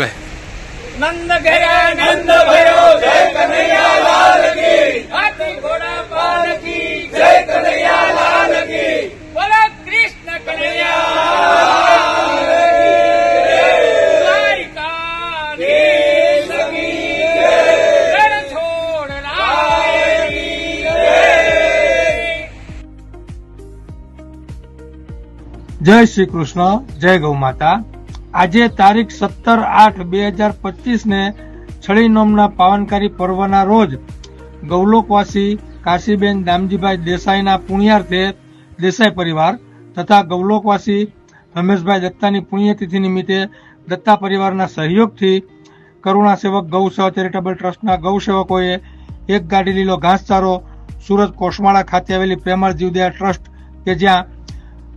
નંદ ગયા નંદ ભયો જય કનૈયા લાલ કી હાથી ઘોડા પાલ કી જય કનૈયા લાલ કી બોલો કૃષ્ણ કનૈયા. જય શ્રી કૃષ્ણ જય ગૌ માતા આજે તારીખ સત્તર આઠ બે હજાર પચીસ ને છળી નોમના પાવનકારી પર્વના રોજ ગૌલોકવાસી કાશીબેન દામજીભાઈ દેસાઈના પુણ્યાર્થે દેસાઈ પરિવાર તથા ગૌલોકવાસી રમેશભાઈ દત્તાની પુણ્યતિથિ નિમિત્તે દત્તા પરિવારના સહયોગથી કરુણા સેવક ગૌ સેવા ચેરિટેબલ ટ્રસ્ટના ગૌ સેવકોએ એક ગાડી લીલો ઘાસચારો સુરત કોસમાળા ખાતે આવેલી પ્રેમાળ જીવદયા ટ્રસ્ટ કે જ્યાં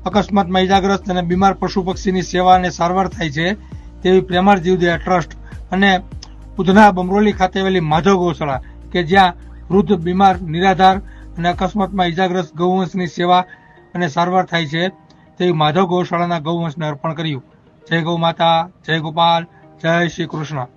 અકસ્માતમાં ઇજાગ્રસ્ત અને બીમાર પશુ પક્ષીની સેવા અને સારવાર થાય છે તેવી પ્રેમાર જીવદયા ટ્રસ્ટ અને ઉધના બમરોલી ખાતે આવેલી માધવ ગૌશાળા કે જ્યાં વૃદ્ધ, બીમાર, નિરાધાર અને અકસ્માતમાં ઇજાગ્રસ્ત ગૌવંશની સેવા અને સારવાર થાય છે તેવી માધવ ગૌશાળાના ગૌવંશને અર્પણ કર્યું. જય ગૌ માતા, જય ગોપાલ, જય શ્રી કૃષ્ણ.